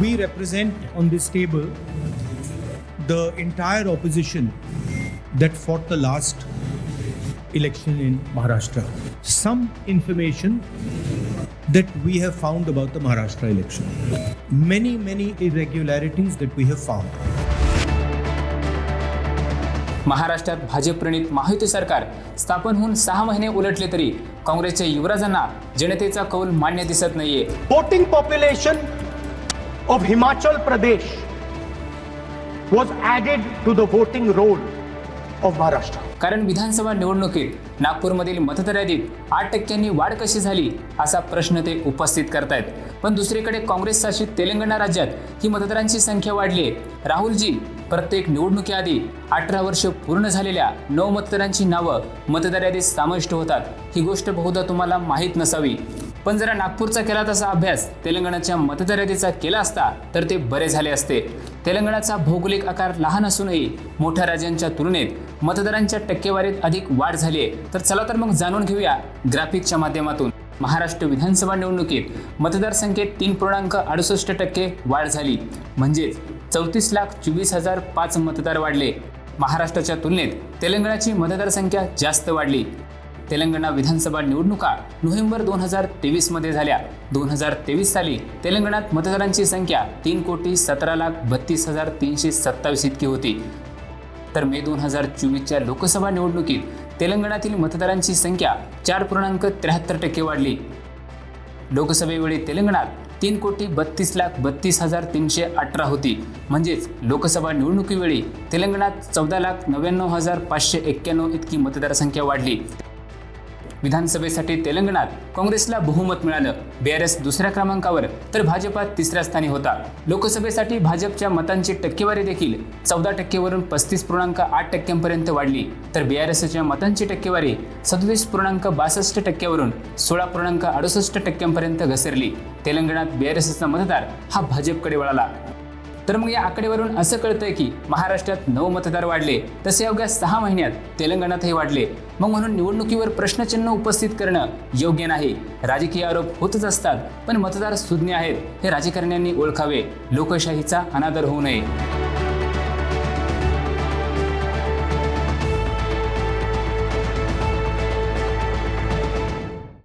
We represent on this table the entire opposition that fought the last election in Maharashtra. Some information that we have found about the Maharashtra election. Many, many irregularities that we have found. महाराष्ट्रात भाजप-प्रणित महायुती सरकार स्थापन होऊन सहा महिने उलटले तरी काँग्रेसच्या युवराजांना जनतेचा कौल मान्य दिसत नाहीये voting population of Himachal Pradesh was added to the voting roll of Maharashtra. कारण विधानसभा निवडणुकीत नागपूरमधील मतदार यादीत आठ टक्क्यांनी वाढ कशी झाली असा प्रश्न ते उपस्थित करतायत. पण दुसरीकडे काँग्रेस शासित तेलंगणा राज्यात ही मतदारांची संख्या वाढली आहे. राहुलजी प्रत्येक निवडणुकीआधी अठरा वर्ष पूर्ण झालेल्या नऊ मतदारांची नावं मतदार यादीत समाविष्ट होतात. ही गोष्ट बहुधा तुम्हाला माहीत नसावी. पण जरा नागपूरचा केला तसा अभ्यास तेलंगणाच्या मतदार केला असता तर ते बरे झाले असते. तेलंगणाचा भौगोलिक आकार लहान असूनही मोठ्या राज्यांच्या तुलनेत मतदारांच्या टक्केवारीत अधिक वाढ झाली आहे. तर चला तर मग जाणून घेऊया ग्राफिकच्या माध्यमातून. महाराष्ट्र विधानसभा निवडणुकीत मतदारसंख्येत तीन पूर्णांक अडुसष्ट टक्के वाढ झाली. म्हणजेच चौतीस लाख चोवीस हजार पाच मतदार वाढले. महाराष्ट्राच्या तुलनेत तेलंगणाची मतदारसंख्या जास्त वाढली. तेलंगणा विधानसभा निवडणुका नोव्हेंबर दोन हजार तेवीसमध्ये झाल्या. दोन हजार तेवीस साली तेलंगणात मतदारांची संख्या तीन कोटी सतरा लाख बत्तीस हजार तीनशे सत्तावीस इतकी होती. तर मे दोन हजार चोवीसच्या लोकसभा निवडणुकीत तेलंगणातील मतदारांची संख्या चार पूर्णांक त्र्याहत्तर टक्के वाढली. लोकसभेवेळी तेलंगणात तीन कोटी बत्तीस लाख बत्तीस हजार तीनशे अठरा होती. म्हणजेच लोकसभा निवडणुकीवेळी तेलंगणात चौदा लाख नव्याण्णव हजार पाचशे एक्क्याण्णव इतकी मतदारसंख्या वाढली. विधानसभेसाठी तेलंगणात काँग्रेसला बहुमत मिळालं. बीआरएस दुसऱ्या क्रमांकावर. तर भाजपा तिसऱ्या स्थानी होता. लोकसभेसाठी भाजपच्या मतांची टक्केवारी देखील चौदा टक्केवरून पस्तीस पूर्णांक आठ टक्क्यांपर्यंत वाढली. तर बीआरएसच्या मतांची टक्केवारी सदतीस पूर्णांक बासष्ट टक्क्यावरून सोळा पूर्णांक अडुसष्ट टक्क्यांपर्यंत घसरली. तेलंगणात बीआरएसचा मतदार हा भाजपकडे वळाला. तर मग या आकडेवरून असं कळतंय की महाराष्ट्रात नऊ मतदार वाढले तसे अवघ्या सहा महिन्यात तेलंगणातही वाढले. मग म्हणून निवडणुकीवर प्रश्नचिन्ह उपस्थित करणं योग्य नाही. राजकीय आरोप होतच असतात पण मतदार सुज्ञ आहेत हे राजकारण्यांनी ओळखावे. लोकशाहीचा अनादर होऊ नये.